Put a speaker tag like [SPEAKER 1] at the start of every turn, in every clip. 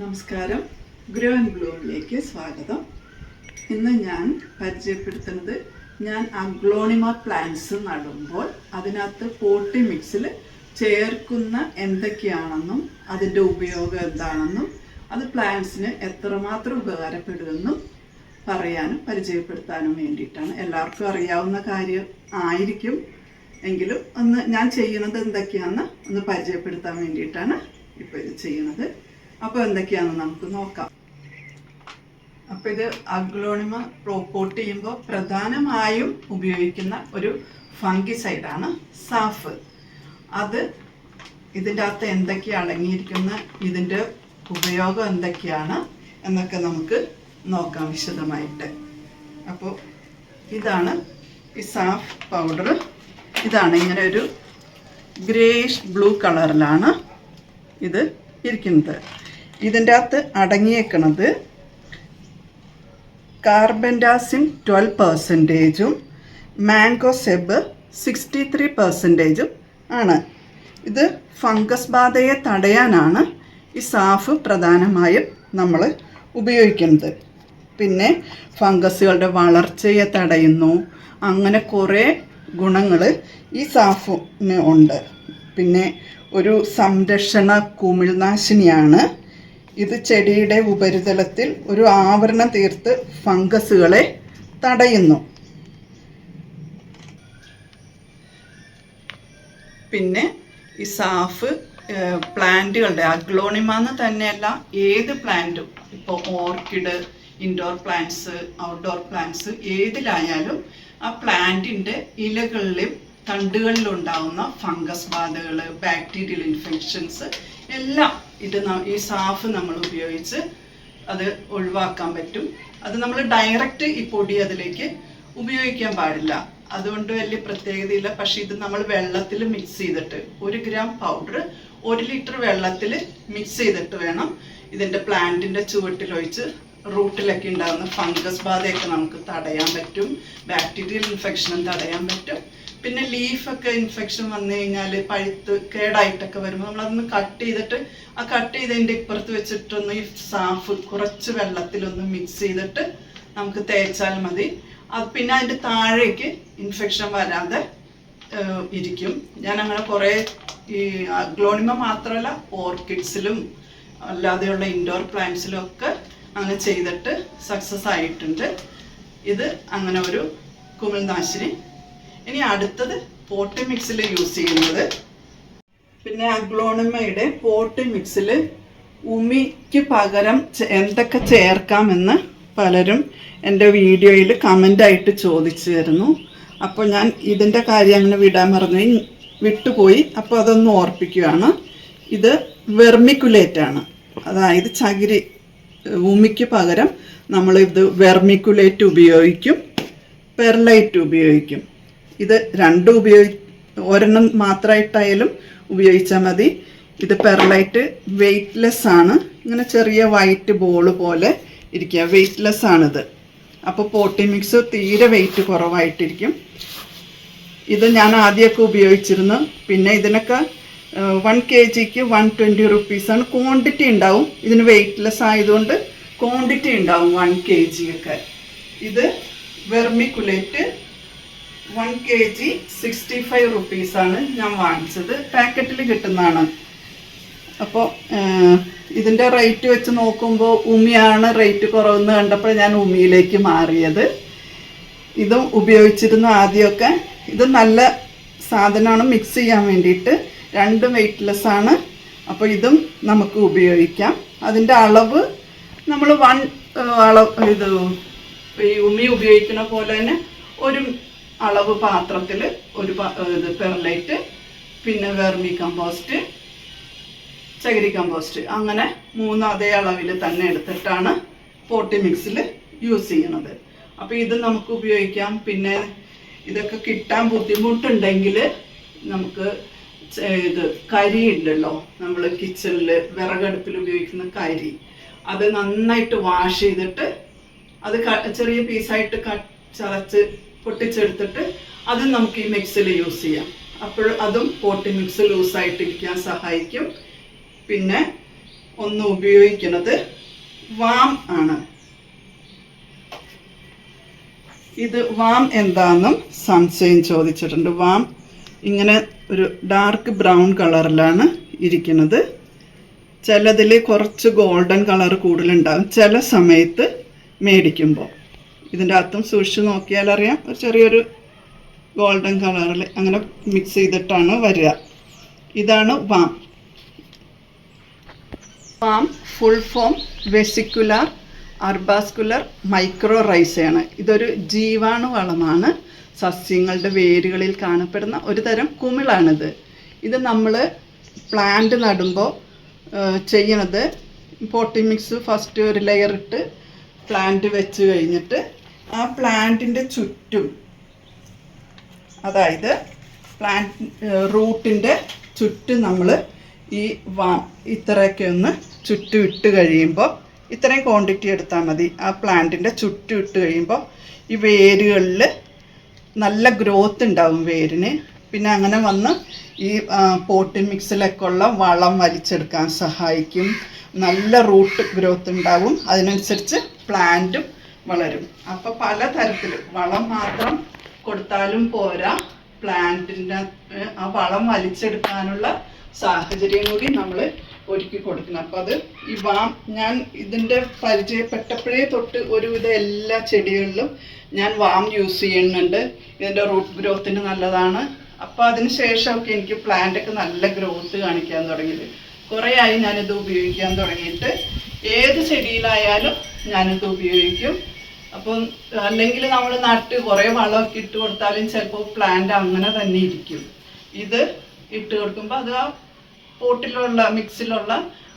[SPEAKER 1] നമസ്കാരം. Grow and ബ്ലൂമിലേക്ക് സ്വാഗതം. ഇന്ന് ഞാൻ പരിചയപ്പെടുത്തുന്നത് ഞാൻ അഗ്ലോണിമ പ്ലാന്റ്സ് നടുമ്പോൾ അതിനകത്ത് പോട്ടി മിക്സിൽ ചേർക്കുന്ന എന്തൊക്കെയാണെന്നും അതിന്റെ ഉപയോഗം എന്താണെന്നും അത് പ്ലാന്റ്സിന് എത്രമാത്രം ഉപകാരപ്പെടുമെന്നും പറയാനും പരിചയപ്പെടുത്താനും വേണ്ടിയിട്ടാണ്. എല്ലാവർക്കും അറിയാവുന്ന കാര്യം ആയിരിക്കും. എങ്കിലും ഒന്ന് ഞാൻ ചെയ്യുന്നത് എന്തൊക്കെയാണെന്ന് ഒന്ന് പരിചയപ്പെടുത്താൻ വേണ്ടിയിട്ടാണ് ഇപ്പോൾ ഇത് ചെയ്യുന്നത്. അപ്പോൾ എന്തൊക്കെയാണ് നമുക്ക് നോക്കാം. അപ്പോൾ ഇത് അഗ്ലോണിമ പ്രോപ്പോർട്ട് ചെയ്യുമ്പോൾ പ്രധാനമായും ഉപയോഗിക്കുന്ന ഒരു ഫംഗിസൈഡാണ് സാഫ്. അത് ഇതിന്റെ അകത്ത് എന്തൊക്കെയാണ് അടങ്ങിയിരിക്കുന്ന ഇതിന്റെ ഉപയോഗം എന്തൊക്കെയാണ് എന്നൊക്കെ നമുക്ക് നോക്കാം വിശദമായിട്ട്. അപ്പോൾ ഇതാണ് ഈ സാഫ് പൗഡർ. ഇതാണ് ഇങ്ങനെ ഒരു ഗ്രേഷ് ബ്ലൂ കളറിലാണ് ഇത് ഇരിക്കുന്നത്. ഇതിന്റെ അകത്ത് അടങ്ങിയേക്കണത് കാർബൻഡാസിൻ ട്വൽവ് പെർസെന്റേജും മാംഗോ സെബ് സിക്സ്റ്റി ത്രീ പെർസെന്റേജും ആണ്. ഇത് ഫംഗസ് ബാധയെ തടയാനാണ് ഈ സാഫ് പ്രധാനമായും നമ്മൾ ഉപയോഗിക്കുന്നത്. പിന്നെ ഫംഗസുകളുടെ വളർച്ചയെ തടയുന്നു. അങ്ങനെ കുറേ ഗുണങ്ങൾ ഈ സാഫിന് ഉണ്ട്. പിന്നെ ഒരു സംരക്ഷണ കുമിൾനാശിനിയാണ് ഇത് ചെടിയുടെ ഉപരിതലത്തിൽ ഒരു ആവരണം തീർത്ത് ഫംഗസുകളെ തടയുന്നു. പിന്നെ ഈ സാഫ് പ്ലാന്റുകളുടെ അഗ്ലോണിമ എന്ന് തന്നെയല്ല ഏത് പ്ലാന്റും ഇപ്പോൾ orchid indoor plants outdoor plants ഏതിലായാലും ആ പ്ലാന്റിന്റെ ഇലകളിലും തണ്ടുകളിലും ഉണ്ടാവുന്ന ഫംഗസ് ബാധകൾ ബാക്ടീരിയൽ ഇൻഫെക്ഷൻസ് എല്ലാം ഇത് ഈ സാഫ് നമ്മൾ ഉപയോഗിച്ച് അത് ഒഴിവാക്കാൻ പറ്റും. അത് നമ്മൾ ഡയറക്റ്റ് ഈ പൊടി അതിലേക്ക് ഉപയോഗിക്കാൻ പാടില്ല. അതുകൊണ്ട് വലിയ പ്രത്യേകതയില്ല. പക്ഷെ ഇത് നമ്മൾ വെള്ളത്തിൽ മിക്സ് ചെയ്തിട്ട് ഒരു ഗ്രാം പൗഡർ ഒരു ലിറ്റർ വെള്ളത്തിൽ മിക്സ് ചെയ്തിട്ട് വേണം ഇതിന്റെ പ്ലാന്റിന്റെ ചുവട്ടിലൊഴിച്ച് റൂട്ടിലൊക്കെ ഉണ്ടാകുന്ന ഫംഗസ് ബാധയൊക്കെ നമുക്ക് തടയാൻ പറ്റും. ബാക്ടീരിയൽ ഇൻഫെക്ഷനും തടയാൻ പറ്റും. പിന്നെ ലീഫൊക്കെ ഇൻഫെക്ഷൻ വന്നു കഴിഞ്ഞാൽ പഴുത്ത് കേടായിട്ടൊക്കെ വരുമ്പോൾ നമ്മളതൊന്ന് കട്ട് ചെയ്തിട്ട് ആ കട്ട് ചെയ്തതിന്റെ ഇപ്പുറത്ത് വെച്ചിട്ടൊന്ന് ഈ സാഫ് കുറച്ച് വെള്ളത്തിലൊന്ന് മിക്സ് ചെയ്തിട്ട് നമുക്ക് തേച്ചാൽ മതി. അത് പിന്നെ അതിന്റെ താഴേക്ക് ഇൻഫെക്ഷൻ വരാതെ ഇരിക്കും. ഞാൻ അങ്ങനെ കുറേ ഈ ഗ്ലോണിമ മാത്രമല്ല ഓർക്കിഡ്സിലും അല്ലാതെയുള്ള ഇൻഡോർ പ്ലാന്റ്സിലും ഒക്കെ അങ്ങനെ ചെയ്തിട്ട് സക്സസ് ആയിട്ടുണ്ട്. ഇത് അങ്ങനെ ഒരു കുമിൾനാശിനി ഇനി അടുത്തത് പോട്ട് മിക്സിൽ യൂസ് ചെയ്യുന്നത്. പിന്നെ അഗ്ലോണിമയുടെ പോട്ട് മിക്സിൽ ഉമിക്ക് പകരം എന്തൊക്കെ ചേർക്കാമെന്ന് പലരും എന്റെ വീഡിയോയിൽ കമന്റായിട്ട് ചോദിച്ചു തരുന്നു. അപ്പോൾ ഞാൻ ഇതിന്റെ കാര്യം അങ്ങനെ വിടാൻ മറന്നു. വിട്ടുപോയി. അപ്പോൾ അതൊന്ന് ഓർപ്പിക്കുകയാണ്. ഇത് വെർമിക്കുലേറ്റാണ്. അതായത് ചകിരി ഉമിക്ക് പകരം നമ്മൾ ഇത് വെർമിക്കുലേറ്റ് ഉപയോഗിക്കും. പെർലൈറ്റ് ഉപയോഗിക്കും. ഇത് രണ്ടും ഉപയോഗി ഒരെണ്ണം മാത്രമായിട്ടായാലും ഉപയോഗിച്ചാൽ മതി. ഇത് പെർലൈറ്റ് വെയ്റ്റ്ലെസ് ആണ്. ഇങ്ങനെ ചെറിയ വൈറ്റ് ബോൾ പോലെ ഇരിക്കുക. വെയ്റ്റ്ലെസ് ആണിത്. അപ്പോൾ പോട്ടി മിക്സ് തീരെ വെയിറ്റ് കുറവായിട്ടിരിക്കും. ഇത് ഞാൻ ആദ്യമൊക്കെ ഉപയോഗിച്ചിരുന്നു. പിന്നെ ഇതിനൊക്കെ വൺ കെ ജിക്ക് വൺ ട്വന്റി റുപ്പീസാണ് ക്വാണ്ടിറ്റി ഉണ്ടാവും. ഇതിന് വെയ്റ്റ്ലെസ് ആയതുകൊണ്ട് ക്വാണ്ടിറ്റി ഉണ്ടാവും വൺ കെ ജി ഒക്കെ ഇത് vermiculite one K G sixty five റുപ്പീസാണ് ഞാൻ വാങ്ങിച്ചത്. പാക്കറ്റിൽ കിട്ടുന്നതാണ്. അപ്പോൾ ഇതിന്റെ റേറ്റ് വെച്ച് നോക്കുമ്പോൾ ഉമിയാണ് റേറ്റ് കുറവെന്ന് കണ്ടപ്പോൾ ഞാൻ ഉമിയിലേക്ക് മാറിയത്. ഇതും ഉപയോഗിച്ചിരുന്നു ആദ്യമൊക്കെ. ഇത് നല്ല സാധനമാണ് മിക്സ് ചെയ്യാൻ വേണ്ടിയിട്ട്. രണ്ടും വെയ്റ്റ്ലെസ് ആണ്. അപ്പോൾ ഇതും നമുക്ക് ഉപയോഗിക്കാം. അതിന്റെ അളവ് നമ്മൾ വൺ അളവ് ഇത് ഈ ഉമി ഉപയോഗിക്കുന്ന പോലെ തന്നെ ഒരു അളവ് പാത്രത്തിൽ ഒരു ഇത് പെർലൈറ്റ് പിന്നെ വെർമി കമ്പോസ്റ്റ് ചകിരി കമ്പോസ്റ്റ്. അങ്ങനെ മൂന്ന് അതേ അളവിൽ തന്നെ എടുത്തിട്ടാണ് പോട്ടി മിക്സിൽ യൂസ് ചെയ്യണത്. അപ്പോൾ ഇത് നമുക്ക് ഉപയോഗിക്കാം. പിന്നെ ഇതൊക്കെ കിട്ടാൻ ബുദ്ധിമുട്ടുണ്ടെങ്കിൽ നമുക്ക് ഇത് കരി ഉണ്ടല്ലോ. നമ്മൾ കിച്ചണിൽ വിറകടുപ്പിൽ ഉപയോഗിക്കുന്ന കരി. അത് നന്നായിട്ട് വാഷ് ചെയ്തിട്ട് അത് ചെറിയ പീസായിട്ട് ചതച്ച് പൊട്ടിച്ചെടുത്തിട്ട് അത് നമുക്ക് ഈ മിക്സിൽ യൂസ് ചെയ്യാം. അപ്പോൾ അതും പോട്ടി മിക്സ് ലൂസായിട്ടിരിക്കാൻ സഹായിക്കും. പിന്നെ ഒന്ന് ഉപയോഗിക്കുന്നത് വാം ആണ്. ഇത് വാം എന്താണെന്നും സംശയം ചോദിച്ചിട്ടുണ്ട്. വാം ഇങ്ങനെ ഒരു ഡാർക്ക് ബ്രൗൺ കളറിലാണ് ഇരിക്കുന്നത്. ചിലതിൽ കുറച്ച് ഗോൾഡൻ കളർ കൂടുതലുണ്ടാകും ചില സമയത്ത് മേടിക്കുമ്പോൾ ഇതിന്റെ അകത്തും സൂക്ഷിച്ച് നോക്കിയാൽ അറിയാം ഒരു ചെറിയൊരു ഗോൾഡൻ കളറിൽ അങ്ങനെ മിക്സ് ചെയ്തിട്ടാണ് വരിക. ഇതാണ് VAM. VAM full form vesicular arbuscular micro റൈസയാണ് ഇതൊരു ജീവാണു വളമാണ് സസ്യങ്ങളുടെ വേരുകളിൽ കാണപ്പെടുന്ന ഒരു തരം കുമിളാണിത്. ഇത് നമ്മൾ പ്ലാന്റ് നടുമ്പോൾ ചെയ്യണത് പോട്ടി മിക്സ് ഫസ്റ്റ് ഒരു ലെയർ ഇട്ട് പ്ലാന്റ് വെച്ച് കഴിഞ്ഞിട്ട് ആ പ്ലാന്റിന്റെ ചുറ്റും അതായത് പ്ലാന്റ് റൂട്ടിന്റെ ചുറ്റും നമ്മൾ ഈ വാ ഇത്രയൊക്കെ ഒന്ന് ചുറ്റും ഇട്ട് കഴിയുമ്പോൾ ഇത്രയും ക്വാണ്ടിറ്റി എടുത്താൽ മതി. ആ പ്ലാന്റിന്റെ ചുറ്റും ഇട്ട് കഴിയുമ്പോൾ ഈ വേരുകളിൽ നല്ല ഗ്രോത്ത് ഉണ്ടാവും വേരിന്. പിന്നെ അങ്ങനെ വന്ന് ഈ പോട്ടിൻ മിക്സിലൊക്കെ ഉള്ള വളം വലിച്ചെടുക്കാൻ സഹായിക്കും. നല്ല റൂട്ട് ഗ്രോത്ത് ഉണ്ടാവും. അതിനനുസരിച്ച് പ്ലാന്റും വളരും. അപ്പോൾ പല തരത്തിൽ വളം മാത്രം കൊടുത്താലും പോരാ. പ്ലാന്റിന്റെ ആ വളം വലിച്ചെടുക്കാനുള്ള സാഹചര്യം കൂടി നമ്മൾ ഒരുക്കി കൊടുക്കണം. അപ്പോൾ അത് ഈ വാം ഞാൻ ഇതിന്റെ പരിചയപ്പെട്ടപ്പോഴേ തൊട്ട് ഒരുവിധ എല്ലാ ചെടികളിലും ഞാൻ വാം യൂസ് ചെയ്യുന്നുണ്ട്. ഇതിന്റെ റൂട്ട് ഗ്രോത്തിന് നല്ലതാണ്. അപ്പോൾ അതിന് ശേഷമൊക്കെ എനിക്ക് പ്ലാന്റ് ഒക്കെ നല്ല ഗ്രോത്ത് കാണിക്കാൻ തുടങ്ങിയത്. കുറെ ആയി ഞാനിത് ഉപയോഗിക്കാൻ തുടങ്ങിയിട്ട്. ഏത് ചെടിയിലായാലും ഞാനിത് ഉപയോഗിക്കും. അപ്പം അല്ലെങ്കിൽ നമ്മൾ നട്ട് കുറേ വളമൊക്കെ ഇട്ട് കൊടുത്താലും ചിലപ്പോൾ പ്ലാന്റ് അങ്ങനെ തന്നെ ഇരിക്കും. ഇത് ഇട്ട് കൊടുക്കുമ്പോൾ അത് ആ പോട്ടിലുള്ള മിക്സിലുള്ള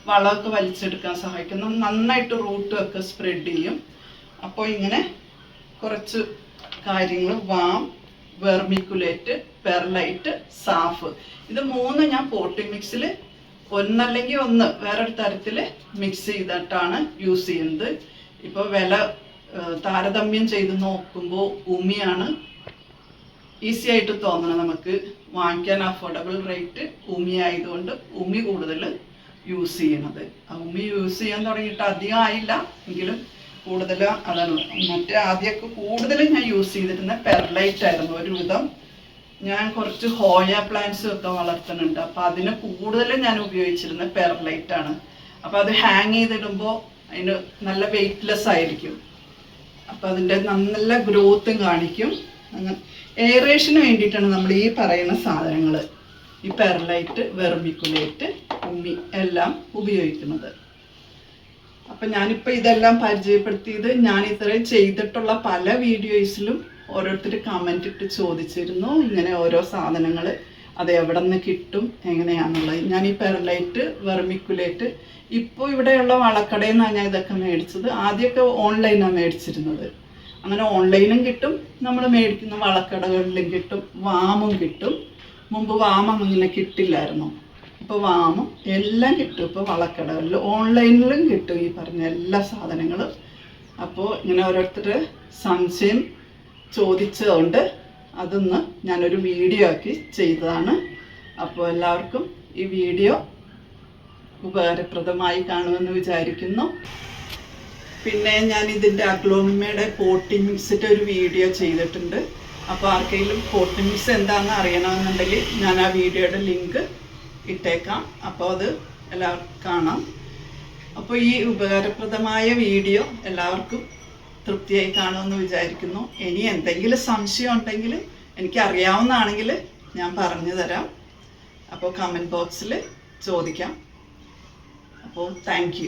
[SPEAKER 1] വളമൊക്കെ വലിച്ചെടുക്കാൻ സഹായിക്കും. നന്നായിട്ട് റൂട്ടും ഒക്കെ സ്പ്രെഡ് ചെയ്യും. അപ്പോൾ ഇങ്ങനെ കുറച്ച് കാര്യങ്ങൾ വാം വെർമിക്കുലേറ്റ് പെർലൈറ്റ് സാഫ് ഇത് മൂന്ന് ഞാൻ പോട്ടി മിക്സിൽ ഒന്നല്ലെങ്കിൽ ഒന്ന് വേറൊരു തരത്തിൽ മിക്സ് ചെയ്തിട്ടാണ് യൂസ് ചെയ്യുന്നത്. ഇപ്പോൾ വില താരതമ്യം ചെയ്ത് നോക്കുമ്പോൾ ഉമിയാണ് ഈസി ആയിട്ട് തോന്നണം നമുക്ക്. വാങ്ങിക്കാൻ അഫോർഡബിൾ റേറ്റ് ഉമി ആയതുകൊണ്ട് ഉമി കൂടുതൽ യൂസ് ചെയ്യണത്. ഉമി യൂസ് ചെയ്യാൻ തുടങ്ങിയിട്ട് അധികം ആയില്ല. എങ്കിലും കൂടുതൽ അതാണ്. മറ്റേ ആദ്യമൊക്കെ കൂടുതൽ ഞാൻ യൂസ് ചെയ്തിരുന്ന പെർലൈറ്റ് ആയിരുന്നു. ഒരുവിധം ഞാൻ കുറച്ച് ഹോയ പ്ലാന്റ്സ് ഒക്കെ വളർത്തുന്നുണ്ട്. അപ്പം അതിന് കൂടുതൽ ഞാൻ ഉപയോഗിച്ചിരുന്ന പെർലൈറ്റ് ആണ്. അപ്പം അത് ഹാങ് ചെയ്തിടുമ്പോൾ അതിന് നല്ല വെയ്റ്റ്ലെസ് ആയിരിക്കും. അപ്പം അതിന്റെ നല്ല ഗ്രോത്തും കാണിക്കും. അങ്ങനെ എയറേഷന് വേണ്ടിയിട്ടാണ് നമ്മൾ ഈ പറയുന്ന സാധനങ്ങൾ ഈ പെർലൈറ്റ് വെർമിക്കുലേറ്റ് ഉമ്മി എല്ലാം ഉപയോഗിക്കുന്നത്. അപ്പം ഞാനിപ്പോൾ ഇതെല്ലാം പരിചയപ്പെടുത്തിയത് ഞാൻ ഇത്രയും ചെയ്തിട്ടുള്ള പല വീഡിയോസിലും ഓരോരുത്തർ കമന്റ് ഇട്ട് ചോദിച്ചിരുന്നു. ഇങ്ങനെ ഓരോ സാധനങ്ങൾ അത് എവിടെ നിന്ന് കിട്ടും എങ്ങനെയാണെന്നുള്ളത് ഞാൻ ഈ പെർലൈറ്റ് വെർമിക്കുലേറ്റ് ഇപ്പോൾ ഇവിടെയുള്ള വളക്കടയിൽ നിന്നാണ് ഞാൻ ഇതൊക്കെ മേടിച്ചത്. ആദ്യമൊക്കെ ഓൺലൈനാണ് മേടിച്ചിരുന്നത്. അങ്ങനെ ഓൺലൈനും കിട്ടും നമ്മൾ മേടിക്കുന്ന വളക്കടകളിലും കിട്ടും വാമും കിട്ടും. മുമ്പ് വാമം അങ്ങനെ കിട്ടില്ലായിരുന്നു. ഇപ്പോൾ വാമും എല്ലാം കിട്ടും ഇപ്പോൾ വളക്കടകളിൽ ഓൺലൈനിലും കിട്ടും ഈ പറഞ്ഞ എല്ലാ സാധനങ്ങളും. അപ്പോൾ ഇങ്ങനെ ഓരോരുത്തർ സംശയം ചോദിച്ചതുകൊണ്ട് അതൊന്ന് ഞാനൊരു വീഡിയോ ആക്കി ചെയ്തതാണ്. അപ്പോൾ എല്ലാവർക്കും ഈ വീഡിയോ ഉപകാരപ്രദമായി കാണുമെന്ന് വിചാരിക്കുന്നു. പിന്നെ ഞാൻ ഇതിന്റെ അഗ്ലോമിമയുടെ മിക്സിന്റെ ഒരു വീഡിയോ ചെയ്തിട്ടുണ്ട്. അപ്പോൾ ആർക്കെങ്കിലും മിക്സ് എന്താണെന്ന് അറിയണമെന്നുണ്ടെങ്കിൽ ഞാൻ ആ വീഡിയോയുടെ ലിങ്ക് ഇട്ടേക്കാം. അപ്പോൾ അത് എല്ലാവർക്കും കാണാം. അപ്പോൾ ഈ ഉപകാരപ്രദമായ വീഡിയോ എല്ലാവർക്കും തൃപ്തിയായി കാണുമെന്ന് വിചാരിക്കുന്നു. ഇനി എന്തെങ്കിലും സംശയം ഉണ്ടെങ്കിൽ എനിക്ക് അറിയാവുന്നതാണെങ്കിൽ ഞാൻ പറഞ്ഞു തരാം. അപ്പോൾ കമന്റ് ബോക്സിൽ ചോദിക്കാം. അപ്പോൾ താങ്ക്